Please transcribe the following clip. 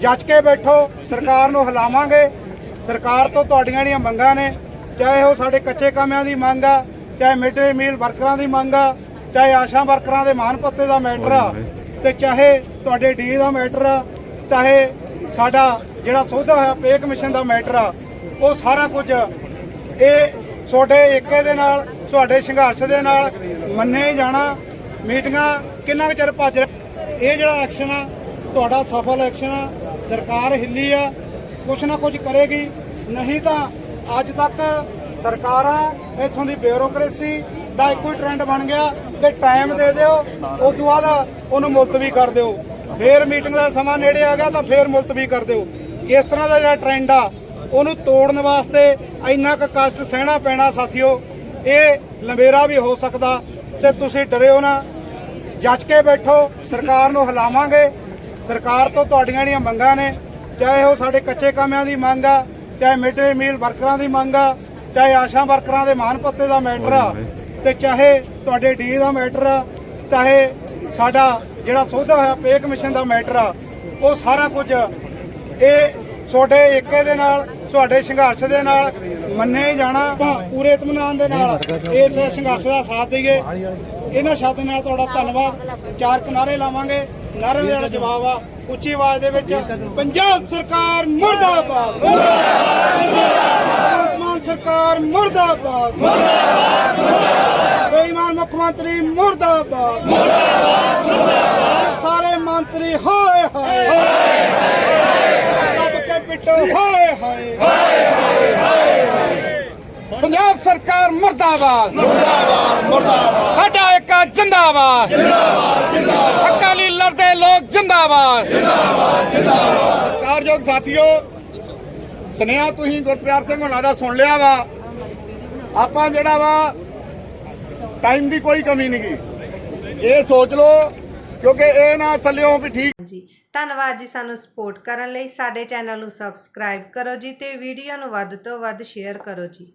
ਜੱਜ ਕੇ ਬੈਠੋ, ਸਰਕਾਰ ਨੂੰ ਹਿਲਾਵਾਂਗੇ। ਸਰਕਾਰ ਤੋਂ ਤੁਹਾਡੀਆਂ ਜਿਹੜੀਆਂ ਮੰਗਾਂ ਨੇ, ਚਾਹੇ ਉਹ ਸਾਡੇ ਕੱਚੇ ਕਾਮਿਆਂ ਦੀ ਮੰਗ ਆ, ਚਾਹੇ ਮਿਡ ਡੇ ਮੀਲ ਵਰਕਰਾਂ ਦੀ ਮੰਗ ਆ, ਚਾਹੇ ਆਸ਼ਾ ਵਰਕਰਾਂ ਦੇ ਮਾਨ ਪੱਤੇ ਦਾ ਮੈਟਰ ਆ, ਤੇ ਚਾਹੇ ਤੁਹਾਡੇ ਡੀ ਦਾ ਮੈਟਰ ਆ, ਚਾਹੇ ਸਾਡਾ ਜਿਹੜਾ ਸੌਦਾ ਹੋਇਆ ਪੇ ਕਮਿਸ਼ਨ ਦਾ ਮੈਟਰ ਆ, ਉਹ ਸਾਰਾ ਕੁਝ ਇਹ ਤੁਹਾਡੇ ਏਕੇ ਦੇ ਨਾਲ, ਤੁਹਾਡੇ ਸੰਘਰਸ਼ ਦੇ ਨਾਲ ਮੰਨੇ ਜਾਣਾ। ਮੀਟਿੰਗਾਂ ਕਿੰਨਾ ਕੁ ਚਿਰ ਭੱਜ ਰਿਹਾ ਇਹ ਜਿਹੜਾ ਐਕਸ਼ਨ ਆ, ਤੁਹਾਡਾ ਸਫਲ ਐਕਸ਼ਨ ਆ ਸਰਕਾਰ ਹਿੱਲੀ ਆ, ਕੁਛ ਨਾ ਕੁਝ ਕਰੇਗੀ। ਨਹੀਂ ਤਾਂ ਅੱਜ ਤੱਕ ਸਰਕਾਰਾਂ ਇੱਥੋਂ ਦੀ ਬਿਊਰੋਕ੍ਰੇਸੀ ਦਾ ਇੱਕੋ ਹੀ ਟ੍ਰੈਂਡ ਬਣ ਗਿਆ ਕਿ ਟਾਈਮ ਦੇ ਦਿਓ ਉਸ ਤੋਂ ਬਾਅਦ ਉਹਨੂੰ ਮੁਲਤਵੀ ਕਰ ਦਿਓ। ਫੇਰ ਮੀਟਿੰਗ ਦਾ ਸਮਾਂ ਨੇੜੇ ਆ ਗਿਆ ਤਾਂ ਫੇਰ ਮੁਲਤਵੀ ਕਰ ਦਿਓ। ਇਸ ਤਰ੍ਹਾਂ ਦਾ ਜਿਹੜਾ ਟ੍ਰੈਂਡ ਆ, ਉਹਨੂੰ ਤੋੜਨ ਵਾਸਤੇ ਇੰਨਾ ਕੁ ਕਸ਼ਟ ਸਹਿਣਾ ਪੈਣਾ ਸਾਥੀਓ। ਇਹ ਲੰਬੇਰਾ ਵੀ ਹੋ ਸਕਦਾ ਤੇ ਤੁਸੀਂ ਡਰਿਓ ਨਾ। ਜੱਜ ਕੇ ਬੈਠੋ, ਸਰਕਾਰ ਨੂੰ ਹਿਲਾਵਾਂਗੇ। ਸਰਕਾਰ ਤੋਂ ਤੁਹਾਡੀਆਂ ਜਿਹੜੀਆਂ ਮੰਗਾਂ ਨੇ ਚਾਹੇ ਉਹ ਸਾਡੇ ਕੱਚੇ ਕਾਮਿਆਂ ਦੀ ਮੰਗ ਆ ਚਾਹੇ ਮਿਡ ਡੇ ਮੀਲ ਵਰਕਰਾਂ ਦੀ ਮੰਗ ਆ ਚਾਹੇ ਆਸ਼ਾ ਵਰਕਰਾਂ ਦੇ ਮਾਨ ਭੱਤੇ ਦਾ ਮੈਟਰ ਆ ਤੇ ਚਾਹੇ ਤੁਹਾਡੇ ਡੀ ਦਾ ਮੈਟਰ ਆ ਚਾਹੇ ਸਾਡਾ ਜਿਹੜਾ ਸੌਦਾ ਹੋਇਆ ਪੇ ਕਮਿਸ਼ਨ ਦਾ ਮੈਟਰ ਆ ਉਹ ਸਾਰਾ ਕੁਝ ਇਹ ਤੁਹਾਡੇ ਏਕੇ ਦੇ ਨਾਲ ਤੁਹਾਡੇ ਸੰਘਰਸ਼ ਦੇ ਨਾਲ ਮੰਨੇ ਜਾਣਾ ਆਪਾਂ ਪੂਰੇ ਇਤਮਾਨ ਦੇ ਨਾਲ ਇਸ ਸੰਘਰਸ਼ ਦਾ ਸਾਥ ਦਈਏ। ਇਹਨਾਂ ਸ਼ਬਦਾਂ ਨਾਲ ਤੁਹਾਡਾ ਧੰਨਵਾਦ। ਚਾਰ ਕਿਨਾਰੇ ਲਾਵਾਂਗੇ। ਨਾਰੇ ਦਾ ਜਵਾਬ ਆ, ਉੱਚੀ ਆਵਾਜ਼ ਦੇ ਵਿੱਚ ਪੰਜਾਬ ਸਰਕਾਰ ਮੁਰਦਾਬਾਦ। ਮੁਰਦਾਬਾਦ ਮਾਨ ਸਰਕਾਰ ਮੁਰਦਾਬਾਦ। ਮੁਰਦਾਬਾਦ ਬੇਈਮਾਨ ਮੁੱਖ ਮੰਤਰੀ ਮੁਰਦਾਬਾਦ। ਮੁਰਦਾਬਾਦ ਸਾਰੇ ਮੰਤਰੀ ਹਾਏ ਹਾਏ। ਰੱਬ ਕੇ ਪਿੱਟੋ ਹਾਏ ਹਾਏ। ਪੰਜਾਬ ਸਰਕਾਰ ਮੁਰਦਾਬਾਦ। ਮੁਰਦਾਬਾਦ ਮੁਰਦਾਬਾਦ ਸਾਡਾ ਇੱਕ ਜਿੰਦਾਬਾਦ ਜਿੰਦਾਬਾਦ। ਜਿੰਦਾਬਾਦ। ਜਿੰਦਾਬਾਦ ਜਿੰਦਾਬਾਦ ਕਾਰਯੋਗ ਸਾਥੀਓ, ਸੁਨੇਹਾ ਤੁਸੀਂ ਗੁਰਪਿਆਰ ਸਿੰਘ ਹੁਣਾਂ ਦਾ ਸੁਣ ਲਿਆ ਵਾ। ਆਪਾਂ ਜਿਹੜਾ ਵਾ ਟਾਈਮ ਦੀ ਕੋਈ ਕਮੀ ਨਹੀਂ ਗੀ। ਇਹ ਸੋਚ ਲਓ, ਕਿਉਂਕਿ ਇਹ ਨਾ ਥੱਲਿਓ ਵੀ ਠੀਕ ਜੀ ਧੰਨਵਾਦ ਜੀ ਸਾਨੂੰ ਸਪੋਰਟ ਕਰਨ ਲਈ। ਸਾਡੇ ਚੈਨਲ ਨੂੰ ਸਬਸਕ੍ਰਾਈਬ ਕਰੋ ਜੀ ਤੇ ਵੀਡੀਓ ਨੂੰ ਵੱਧ ਤੋਂ ਵੱਧ ਸ਼ੇਅਰ ਕਰੋ ਜੀ।